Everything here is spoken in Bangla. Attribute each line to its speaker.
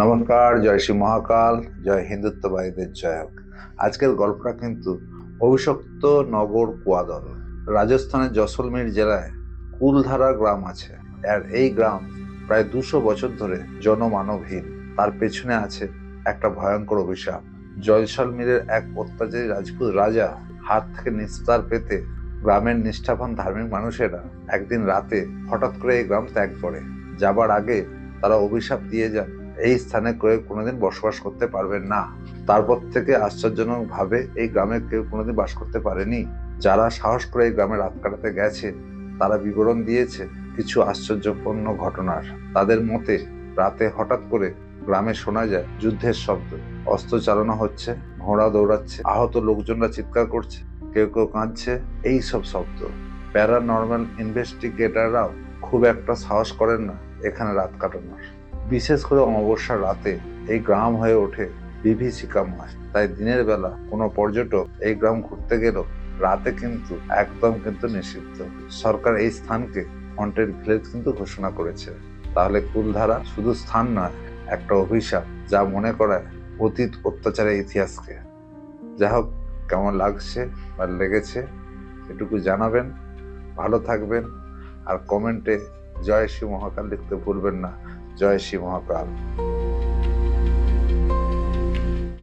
Speaker 1: নমস্কার, জয় শ্রী মহাকাল, জয় হিন্দুত্ববাদীদের জয় হোক আজকের গল্পটা কিন্তু অভিশপ্ত নগর কুয়াদল, রাজস্থানের জসলমীর জেলায় কুলধারা গ্রাম আছে। আর এই গ্রাম প্রায় দুশো বছর ধরে জনমানবহীন। তার পেছনে আছে একটা ভয়ঙ্কর অভিশাপ। জয়সলমীরের এক অত্যাচারী রাজপুত রাজা হাত থেকে নিস্তার পেতে গ্রামের নিষ্ঠাবান ধার্মিক মানুষেরা একদিন রাতে হঠাৎ করে এই গ্রাম ত্যাগ করে। যাবার আগে তারা অভিশাপ দিয়ে যান। এই স্থানে কেউ কোনোদিন বসবাস করতে পারবেন না। তারপর থেকে আশ্চর্যজনক ভাবে এই গ্রামে কেউ কোনোদিন বাস করতে পারেনি। যারা সাহস করে এই গ্রামে রাত কাটাতে গেছে, তারা বিবরণ দিয়েছে কিছু আশ্চর্যপূর্ণ ঘটনার। তাদের মতে, রাতে হঠাৎ করে গ্রামে শোনা যায় যুদ্ধের শব্দ। অস্ত্র চালানো হচ্ছে, ঘোড়া দৌড়াচ্ছে, আহত লোকজনরা চিৎকার করছে, কেউ কেউ কাঁদছে এই সব শব্দ। প্যারানর্মাল ইনভেস্টিগেটররাও খুব একটা সাহস করেন না এখানে রাত কাটানোর। বিশেষ করে অমাবস্যার রাতে এই গ্রাম হয়ে ওঠে বিভীষিকাময় তাই দিনের বেলা কোনো পর্যটক এই গ্রাম ঘুরতে গেলেও রাতে কিন্তু একদম কিন্তু নিষিদ্ধ। সরকার এই স্থানকে হন্টেড ভিলেজ কিন্তু ঘোষণা করেছে। তাহলে কুলধারা শুধু স্থান নয়, একটা অভিশাপ যা মনে করায় অতীত অত্যাচারের ইতিহাসকে। যাই হোক, কেমন লাগছে বা লেগেছে এটুকু জানাবেন। ভালো থাকবেন আর কমেন্টে জয় শ্রী মহাকাল লিখতে ভুলবেন না। জয় শ্রী মহাকাল